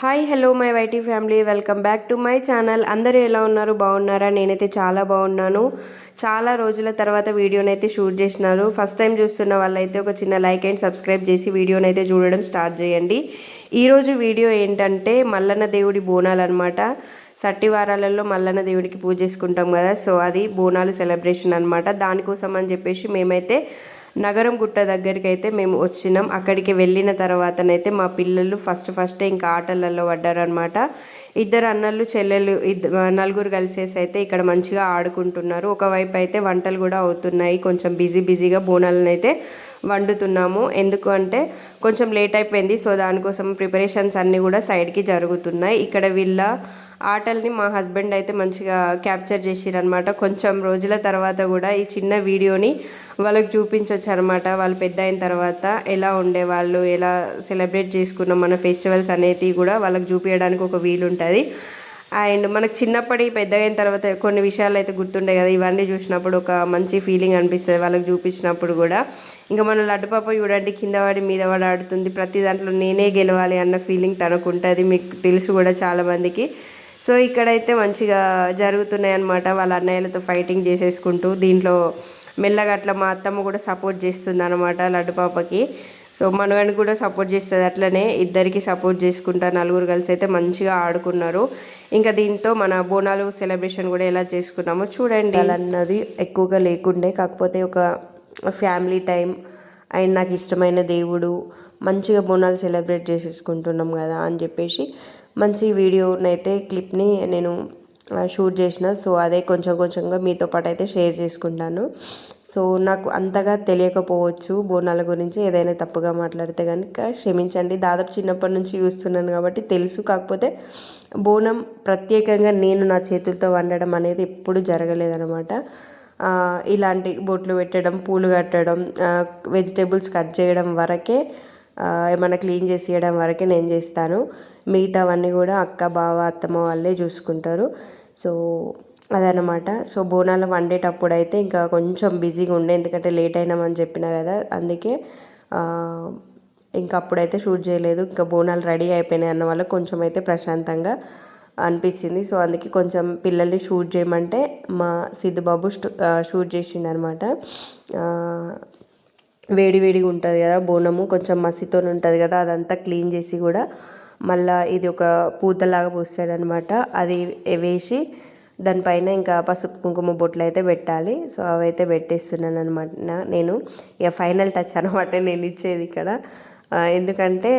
Hi hello my YT family. Welcome back to my channel. అందరూ ఎలా ఉన్నారు? బాగున్నారా? నేనైతే చాలా బాగున్నాను. చాలా రోజుల తర్వాత వీడియోనైతే షూట్ చేసినారు. ఫస్ట్ టైం చూస్తున్న వాళ్ళైతే ఒక చిన్న లైక్ అండ్ సబ్స్క్రైబ్ చేసి వీడియోనైతే చూడడం స్టార్ట్ చేయండి. ఈరోజు వీడియో ఏంటంటే మల్లన్న దేవుడి బోనాలు అనమాట సట్టి వారాలలో మల్లన్న దేవుడికి పూజ చేసుకుంటాం కదా. సో అది బోనాలు సెలబ్రేషన్ అనమాట దానికోసం అని చెప్పేసి మేమైతే నగరం గుట్ట దగ్గరికి అయితే మేము వచ్చినాం. అక్కడికి వెళ్ళిన తర్వాతనైతే మా పిల్లలు ఫస్ట్ ఫస్ట్ ఇంకా ఆటలలో పడ్డారనమాట ఇద్దరు అన్నలు చెల్లెలు ఇద్దరు నలుగురు కలిసేసి అయితే ఇక్కడ మంచిగా ఆడుకుంటున్నారు. ఒకవైపు అయితే వంటలు కూడా అవుతున్నాయి. కొంచెం బిజీ బిజీగా బోనాలను అయితే వండుతున్నాము. ఎందుకు అంటే కొంచెం లేట్ అయిపోయింది. సో దానికోసం ప్రిపరేషన్స్ అన్నీ కూడా సైడ్కి జరుగుతున్నాయి. ఇక్కడ వీళ్ళ ఆటల్ని మా హస్బెండ్ అయితే మంచిగా క్యాప్చర్ చేసిరనమాట కొంచెం రోజుల తర్వాత కూడా ఈ చిన్న వీడియోని వాళ్ళకి చూపించవచ్చు అనమాట వాళ్ళు పెద్ద అయిన తర్వాత ఎలా ఉండేవాళ్ళు ఎలా సెలబ్రేట్ చేసుకున్న మన ఫెస్టివల్స్ అనేటివి కూడా వాళ్ళకి చూపించడానికి ఒక వీలు ఉంటుంది. అండ్ మనకు చిన్నప్పటి పెద్దగైన అయిన తర్వాత కొన్ని విషయాలు అయితే గుర్తుండే కదా ఇవన్నీ చూసినప్పుడు ఒక మంచి ఫీలింగ్ అనిపిస్తుంది వాళ్ళకి చూపించినప్పుడు కూడా. ఇంకా మన లడ్డుపాప చూడండి కింద వాడి మీద పడి ఆడుతుంది. ప్రతి దాంట్లో నేనే గెలవాలి అన్న ఫీలింగ్ తనకు ఉంటుంది మీకు తెలుసు కూడా చాలామందికి సో ఇక్కడైతే మంచిగా జరుగుతున్నాయి అనమాట వాళ్ళ అన్నయ్యలతో ఫైటింగ్ చేసేసుకుంటూ దీంట్లో మెల్లగా అట్లా మా అత్తమ్మ కూడా సపోర్ట్ చేస్తుంది అనమాట లడ్డు పాపకి. సో మనగాని కూడా సపోర్ట్ చేస్తుంది అట్లనే ఇద్దరికి సపోర్ట్ చేసుకుంటా నలుగురు కలిసి అయితే మంచిగా ఆడుకున్నారు. ఇంకా దీంతో మన బోనాలు సెలబ్రేషన్ కూడా ఎలా చేసుకున్నామో చూడండి. అన్నది ఎక్కువగా లేకుండే కాకపోతే ఒక ఫ్యామిలీ టైం అండ్ నాకు ఇష్టమైన దేవుడు మంచిగా బోనాలు సెలబ్రేట్ చేసేసుకుంటున్నాం కదా అని చెప్పేసి మంచి వీడియోనైతే క్లిప్ని నేను షూట్ చేసిన. సో అదే కొంచెం కొంచెంగా మీతో పాటు అయితే షేర్ చేసుకుంటాను. సో నాకు అంతగా తెలియకపోవచ్చు బోనాల గురించి. ఏదైనా తప్పుగా మాట్లాడితే కనుక క్షమించండి. దాదాపు చిన్నప్పటి నుంచి చూస్తున్నాను కాబట్టి తెలుసు. కాకపోతే బోనం ప్రత్యేకంగా నేను నా చేతులతో వండడం అనేది ఎప్పుడు జరగలేదనమాట ఇలాంటి బొట్లు పెట్టడం పూలు కట్టడం వెజిటేబుల్స్ కట్ చేయడం వరకే ఏమైనా క్లీన్ చేసి ఇవ్వడం వరకే నేను చేస్తాను. మిగతావన్నీ కూడా అక్క బావ అత్తమ్మ వాళ్ళే చూసుకుంటారు. సో అదనమాట సో బోనాలు వండేటప్పుడు అయితే ఇంకా కొంచెం బిజీగా ఉండే ఎందుకంటే లేట్ అయినామని చెప్పిన కదా అందుకే ఇంకా అప్పుడైతే షూట్ చేయలేదు. ఇంకా బోనాలు రెడీ అయిపోయినాయి అన్న వల్ల కొంచెం అయితే ప్రశాంతంగా అనిపించింది. సో అందుకే కొంచెం పిల్లల్ని షూట్ చేయమంటే మా సిద్ధుబాబు షూట్ చేసిండు అనమాట వేడివేడిగా ఉంటుంది కదా బోనము కొంచెం మసితో ఉంటుంది కదా అదంతా క్లీన్ చేసి కూడా మళ్ళీ ఇది ఒక పూతలాగా పోస్తాడనమాట. అది వేసి దానిపైన ఇంకా పసుపు కుంకుమ బొట్లు అయితే పెట్టాలి. సో అవైతే పెట్టేస్తున్నాను అనమాట నేను ఇక ఫైనల్ టచ్ అనమాట నేను ఇచ్చేది ఇక్కడ. ఎందుకంటే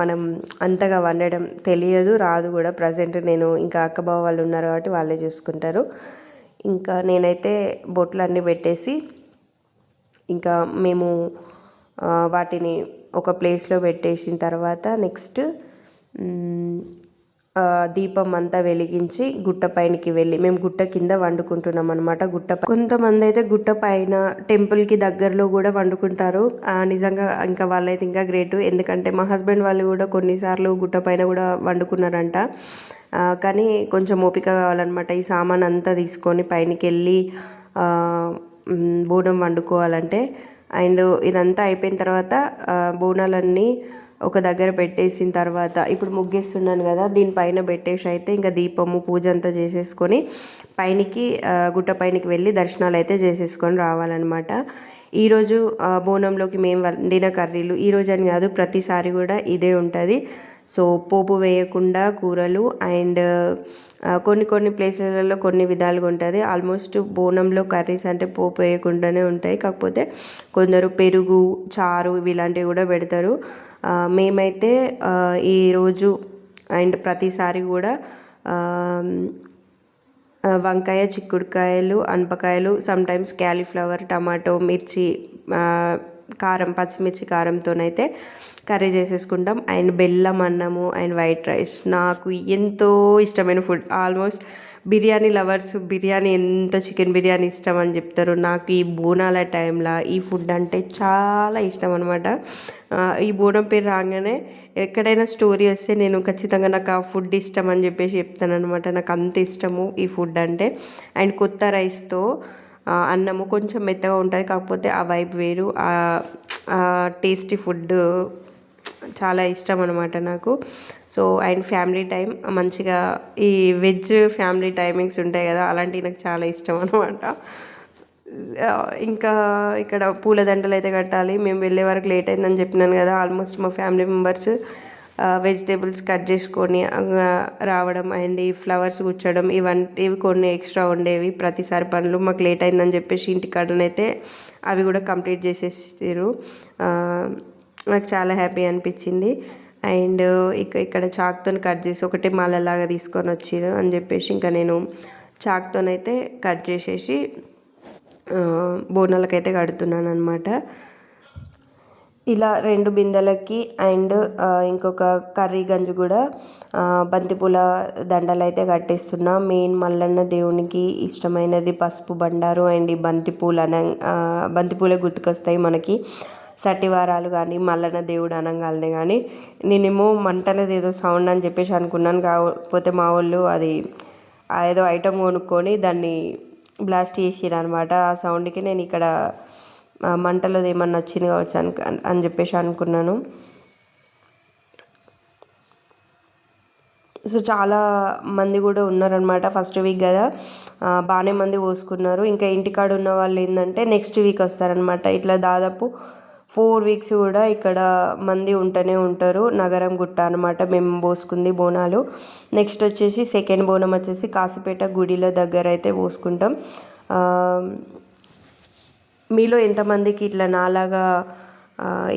మనం అంతగా వండడం తెలియదు రాదు కూడా. ప్రజెంట్ నేను ఇంకా అక్కబావ వాళ్ళు ఉన్నారు కాబట్టి వాళ్ళే చూసుకుంటారు. ఇంకా నేనైతే బొట్లు అన్నీ పెట్టేసి ఇంకా మేము వాటిని ఒక ప్లేస్లో పెట్టేసిన తర్వాత నెక్స్ట్ దీపం అంతా వెలిగించి గుట్ట పైనకి వెళ్ళి మేము గుట్ట కింద వండుకుంటున్నాం అనమాట గుట్ట కొంతమంది అయితే గుట్ట పైన టెంపుల్కి దగ్గరలో కూడా వండుకుంటారు. నిజంగా ఇంకా వాళ్ళైతే ఇంకా గ్రేట్. ఎందుకంటే మా హస్బెండ్ వాళ్ళు కూడా కొన్నిసార్లు గుట్ట పైన కూడా వండుకున్నారంట. కానీ కొంచెం ఓపిక కావాలన్నమాట. ఈ సామాన్ అంతా తీసుకొని పైనకి వెళ్ళి బోనం వండుకోవాలంటే అండ్ ఇదంతా అయిపోయిన తర్వాత బోనాలన్నీ ఒక దగ్గర పెట్టేసిన తర్వాత ఇప్పుడు ముగ్గేస్తున్నాను కదా దీనిపైన పెట్టేసి అయితే ఇంకా దీపము పూజ అంతా చేసేసుకొని పైనకి గుట్ట పైనకి వెళ్ళి దర్శనాలు అయితే చేసేసుకొని రావాలన్నమాట. ఈరోజు బోనంలోకి మేము వండిన కర్రీలు ఈరోజు అని కాదు ప్రతిసారి కూడా ఇదే ఉంటుంది. సో పోపు వేయకుండా కూరలు అండ్ కొన్ని కొన్ని ప్లేస్లలో కొన్ని విధాలుగా ఉంటుంది. ఆల్మోస్ట్ బోనంలో కర్రీస్ అంటే పోపు వేయకుండానే ఉంటాయి. కాకపోతే కొందరు పెరుగు చారు ఇలాంటివి కూడా పెడతారు. మేమైతే ఈరోజు అండ్ ప్రతిసారి కూడా వంకాయ చిక్కుడుకాయలు అనపకాయలు సమ్టైమ్స్ క్యాలీఫ్లవర్ టమాటో మిర్చి కారం పచ్చిమిర్చి కారంతోనైతే కర్రీ చేసేసుకుంటాం. అండ్ బెల్లం అన్నము అండ్ వైట్ రైస్. నాకు ఎంతో ఇష్టమైన food almost biryani lovers biryani ఎంత చికెన్ బిర్యానీ ఇష్టం అని చెప్తారు నాకు ఈ బోనాల టైంలో ఈ ఫుడ్ అంటే చాలా ఇష్టం అనమాట ఈ బోనం పేరు రాగానే ఎక్కడైనా స్టోరీ వస్తే నేను ఖచ్చితంగా నాకు ఆ ఫుడ్ ఇష్టం అని చెప్పేసి చెప్తాను అనమాట నాకు అంత ఇష్టము ఈ ఫుడ్ అంటే. అండ్ కొత్త రైస్తో అన్నము కొంచెం మెత్తగా ఉంటుంది. కాకపోతే ఆ వైబ్ వేరు. టేస్టీ ఫుడ్ చాలా ఇష్టం అనమాట నాకు. సో అండ్ ఫ్యామిలీ టైం మంచిగా ఈ వెజ్ ఫ్యామిలీ టైమింగ్స్ ఉంటాయి కదా అలాంటివి నాకు చాలా ఇష్టం అనమాట ఇంకా ఇక్కడ పూలదండలు అయితే కట్టాలి. మేము వెళ్ళే వరకు లేట్ అయిందని చెప్పినాను కదా ఆల్మోస్ట్ మా ఫ్యామిలీ మెంబర్స్ వెజిటేబుల్స్ కట్ చేసుకొని రావడం అండ్ ఈ ఫ్లవర్స్ కూర్చోడం ఇవంటివి కొన్ని ఎక్స్ట్రా ఉండేవి ప్రతిసారి పనులు. మాకు లేట్ అయిందని చెప్పేసి ఇంటికాడనైతే అవి కూడా కంప్లీట్ చేసేసారు నాకు చాలా హ్యాపీ అనిపించింది. అండ్ ఇక ఇక్కడ చాక్తో కట్ చేసి ఒకటే మాలలాగా తీసుకొని వచ్చిరు అని చెప్పేసి ఇంకా నేను చాక్తోనైతే కట్ చేసేసి బోనాలకైతే కడుతున్నాను అనమాట ఇలా రెండు బిందెలకి అండ్ ఇంకొక కర్రీ గంజు కూడా బంతిపూల దండలు అయితే కట్టేస్తున్నా. మెయిన్ మల్లన్న దేవునికి ఇష్టమైనది పసుపు బండారు అండ్ ఈ బంతిపూలు అన బంతిపూలే గుర్తుకొస్తాయి మనకి. సటివారాలు కానీ మల్లన్న దేవుడు అనగానే కానీ నేనేమో మంటలది ఏదో సౌండ్ అని చెప్పేసి అనుకున్నాను. కాకపోతే మా వాళ్ళు అది ఏదో ఐటమ్ కొనుక్కొని దాన్ని బ్లాస్ట్ చేసిరనమాట ఆ సౌండ్కి నేను ఇక్కడ మంటలోది ఏమన్నా వచ్చింది కావచ్చు అని అని చెప్పేసి అనుకున్నాను. సో చాలా మంది కూడా ఉన్నారనమాట ఫస్ట్ వీక్ కదా. బాగానే మంది పోసుకున్నారు. ఇంకా ఇంటికాడ ఉన్న వాళ్ళు ఏంటంటే నెక్స్ట్ వీక్ వస్తారనమాట ఇట్లా దాదాపు ఫోర్ వీక్స్ కూడా ఇక్కడ మంది ఉంటూనే ఉంటారు. నగరం గుట్ట అనమాట మేము పోసుకుంది బోనాలు. నెక్స్ట్ వచ్చేసి సెకండ్ బోనం వచ్చేసి కాసిపేట గుడిలో దగ్గర అయితే పోసుకుంటాం. మీలో ఎంతమందికి ఇట్లా నాలాగా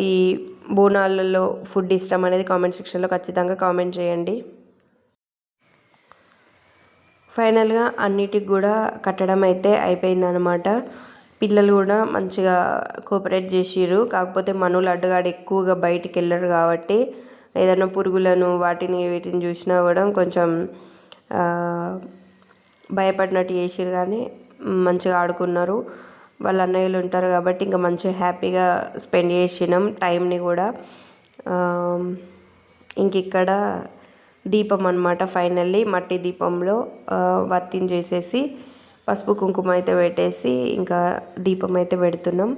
ఈ బోనాలలో ఫుడ్ ఇష్టం అనేది కామెంట్ సెక్షన్లో ఖచ్చితంగా కామెంట్ చేయండి. ఫైనల్గా అన్నిటికి కూడా కట్టడం అయితే అయిపోయిందనమాట పిల్లలు కూడా మంచిగా కోఆపరేట్ చేసిర్రు. కాకపోతే మనులు అడ్డుగాడు ఎక్కువగా బయటికి వెళ్ళరు కాబట్టి ఏదైనా పురుగులను వాటిని వీటిని చూసినా కూడా కొంచెం భయపడినట్టు చేసిర్రు కానీ మంచిగా ఆడుకున్నారు. వాళ్ళ అన్నయ్యలు ఉంటారు కాబట్టి ఇంకా మంచిగా హ్యాపీగా స్పెండ్ చేసినాం టైంని కూడా. ఇంక ఇక్కడ దీపం అనమాట ఫైనల్లీ మట్టి దీపంలో ఆ, వత్తిని చేసేసి పసుపు కుంకుమ అయితే పెట్టేసి ఇంకా దీపం అయితే పెడుతున్నాం.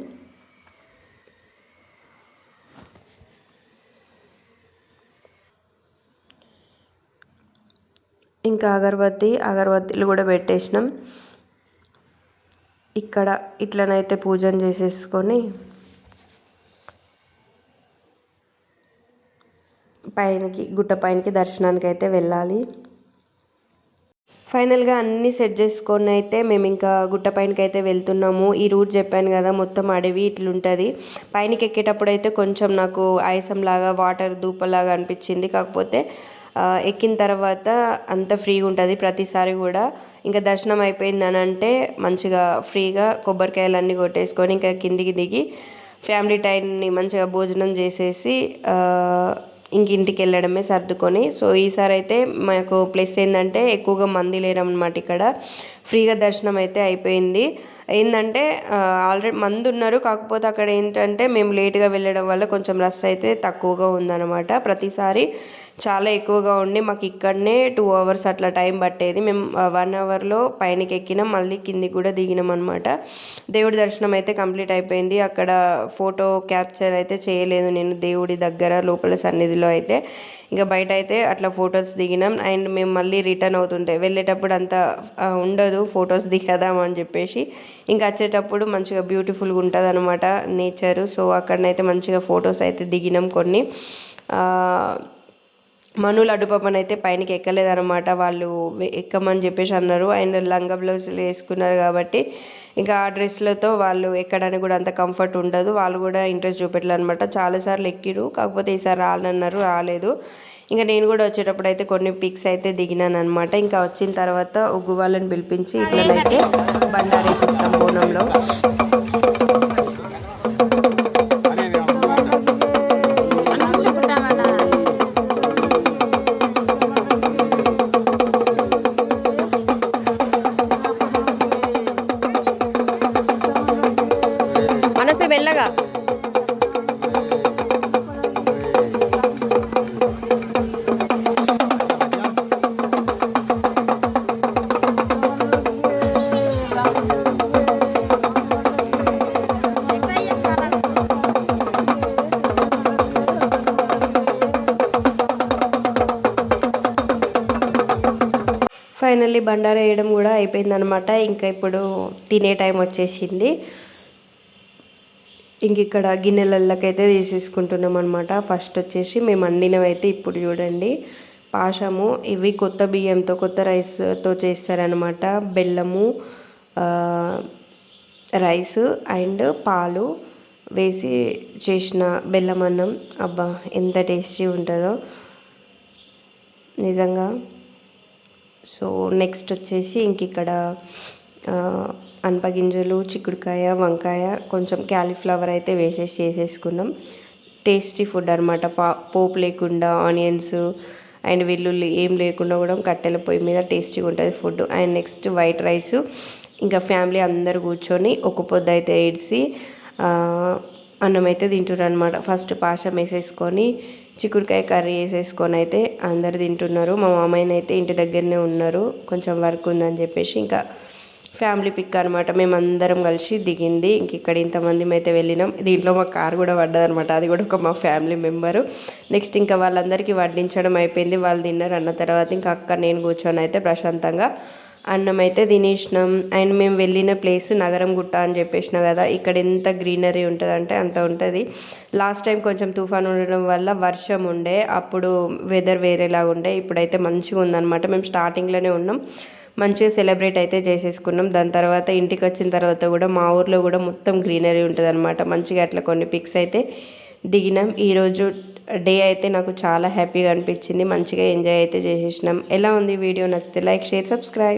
ఇంకా అగరబత్తి అగరబత్తిలు కూడా పెట్టేసినాం. ఇక్కడ ఇట్లనైతే పూజన చేసేసుకొని పైనకి గుట్ట పైనకి దర్శనానికి అయితే వెళ్ళాలి. ఫైనల్గా అన్నీ సెట్ చేసుకొని అయితే మేము ఇంకా గుట్ట పైనకి అయితే వెళ్తున్నాము. ఈ రూట్ చెప్పాను కదా మొత్తం అడవి ఇట్లుంటుంది. పైనకి ఎక్కేటప్పుడు అయితే కొంచెం నాకు ఆయాసం లాగా వాటర్ దూపలాగా అనిపించింది. కాకపోతే ఎక్కిన తర్వాత అంత ఫ్రీగా ఉంటుంది. ప్రతిసారి కూడా ఇంకా దర్శనం అయిపోయింది అని అంటే మంచిగా ఫ్రీగా కొబ్బరికాయలు అన్నీ కొట్టేసుకొని ఇంకా కిందికి దిగి ఫ్యామిలీ టైంని మంచిగా భోజనం చేసేసి ఆ, ఇంక ఇంటికి వెళ్ళడమే సర్దుకొని. సో ఈసారి అయితే మాకు ప్లస్ ఏంటంటే ఎక్కువగా మంది లేరన్నమాట ఇక్కడ. ఫ్రీగా దర్శనం అయితే అయిపోయింది. ఏంటంటే ఆల్రెడీ మంది ఉన్నారు. కాకపోతే అక్కడ ఏంటంటే మేము లేట్గా వెళ్ళడం వల్ల కొంచెం రష్ అయితే తక్కువగా ఉందన్నమాట. ప్రతిసారి చాలా ఎక్కువగా ఉండి మాకు ఇక్కడనే టూ అవర్స్ అట్లా టైం పట్టేది. మేము వన్ అవర్లో పైనకి ఎక్కినాం మళ్ళీ కిందికి కూడా దిగినాం అనమాట దేవుడి దర్శనం అయితే కంప్లీట్ అయిపోయింది. అక్కడ ఫోటో క్యాప్చర్ అయితే చేయలేదు నేను దేవుడి దగ్గర లోపల సన్నిధిలో అయితే. ఇంకా బయట అయితే అట్లా ఫొటోస్ దిగినాం. అండ్ మేము మళ్ళీ రిటర్న్ అవుతుంటే వెళ్ళేటప్పుడు అంత ఉండదు ఫొటోస్ దిగదాం అని చెప్పేసి. ఇంకా వచ్చేటప్పుడు మంచిగా బ్యూటిఫుల్గా ఉంటుంది అనమాట నేచరు. సో అక్కడనైతే మంచిగా ఫొటోస్ అయితే దిగినాం కొన్ని. మను లడ్డు అయితే పైనకి ఎక్కలేదనమాట వాళ్ళు ఎక్కమని చెప్పేసి అన్నారు. అండ్ లంగా బ్లౌజులు వేసుకున్నారు కాబట్టి ఇంకా ఆ డ్రెస్లతో వాళ్ళు ఎక్కడానికి కూడా అంత కంఫర్ట్ ఉండదు. వాళ్ళు కూడా ఇంట్రెస్ట్ చూపెట్టాలన్నమాట. చాలాసార్లు ఎక్కిరు. కాకపోతే ఈసారి రాలన్నారు రాలేదు. ఇంకా నేను కూడా వచ్చేటప్పుడు అయితే కొన్ని పిక్స్ అయితే దిగినాను అనమాట ఇంకా వచ్చిన తర్వాత ఉగ్గు వాళ్ళని పిలిపించి ఇట్లనైతే బండారేపిస్తాం బోనంలో. మెల్లగా. ఫైనల్లీ బండారా వేయడం కూడా అయిపోయిందనమాట ఇంకా ఇప్పుడు తినే టైం వచ్చేసింది. ఇంక ఇక్కడ గిన్నెలలోకైతే తీసేసుకుంటున్నాం అనమాట ఫస్ట్ వచ్చేసి మేము వండినవైతే ఇప్పుడు చూడండి. పాషము ఇవి కొత్త బియ్యంతో కొత్త రైస్తో చేస్తారనమాట బెల్లము రైస్ అండ్ పాలు వేసి చేసిన బెల్లం అన్నం. అబ్బా ఎంత టేస్టీ ఉంటుందో. నిజంగా. సో నెక్స్ట్ వచ్చేసి ఇంక ఇక్కడ అనపగింజలు చిక్కుడుకాయ వంకాయ కొంచెం క్యాలీఫ్లవర్ అయితే వేసేసి చేసేసుకున్నాం. టేస్టీ ఫుడ్ అనమాట పా పోపు లేకుండా ఆనియన్స్ అండ్ వెల్లుల్లి ఏం లేకుండా కూడా కట్టెల పొయ్యి మీద టేస్టీగా ఉంటుంది food. And next white rice. ఇంకా ఫ్యామిలీ అందరు కూర్చొని ఒక పొద్దు అయితే ఏడ్చి అన్నం అయితే తింటున్నారు అనమాట ఫస్ట్ పాషం వేసేసుకొని చిక్కుడుకాయ కర్రీ వేసేసుకొని అయితే అందరు తింటున్నారు. మా మామయ్యనైతే ఇంటి దగ్గరనే ఉన్నారు. కొంచెం వర్క్ ఉందని చెప్పేసి ఇంకా ఫ్యామిలీ పిక్ అనమాట మేమందరం కలిసి దిగింది. ఇంక ఇక్కడ ఇంతమంది అయితే వెళ్ళినాం. దీంట్లో మా కార్ కూడా పడ్డదనమాట అది కూడా ఒక మా ఫ్యామిలీ మెంబరు. నెక్స్ట్ ఇంకా వాళ్ళందరికీ వడ్డించడం అయిపోయింది. వాళ్ళు తిన్నారు. అన్న తర్వాత ఇంకా అక్క నేను కూర్చొని అయితే ప్రశాంతంగా అన్నం అయితే తినేసినాం. అండ్ మేము వెళ్ళిన ప్లేస్ నగరం గుట్ట అని చెప్పేసిన కదా ఇక్కడ ఎంత గ్రీనరీ ఉంటుందంటే అంత ఉంటుంది. లాస్ట్ టైం కొంచెం తుఫాన్ ఉండడం వల్ల వర్షం ఉండే. అప్పుడు వెదర్ వేరేలాగా ఉండే ఇప్పుడైతే మంచిగా ఉందన్నమాట మేము స్టార్టింగ్లోనే ఉన్నాం. మంచిగా సెలబ్రేట్ అయితే చేసేసుకున్నాం. దాని తర్వాత ఇంటికి వచ్చిన తర్వాత కూడా మా ఊర్లో కూడా మొత్తం గ్రీనరీ ఉంటుంది అనమాట మంచిగా అట్లా కొన్ని పిక్స్ అయితే దిగినాం. ఈరోజు డే అయితే నాకు చాలా హ్యాపీగా అనిపించింది. మంచిగా ఎంజాయ్ అయితే చేసేసినాం. ఎలా ఉంది వీడియో నచ్చితే లైక్ షేర్ సబ్స్క్రైబ్.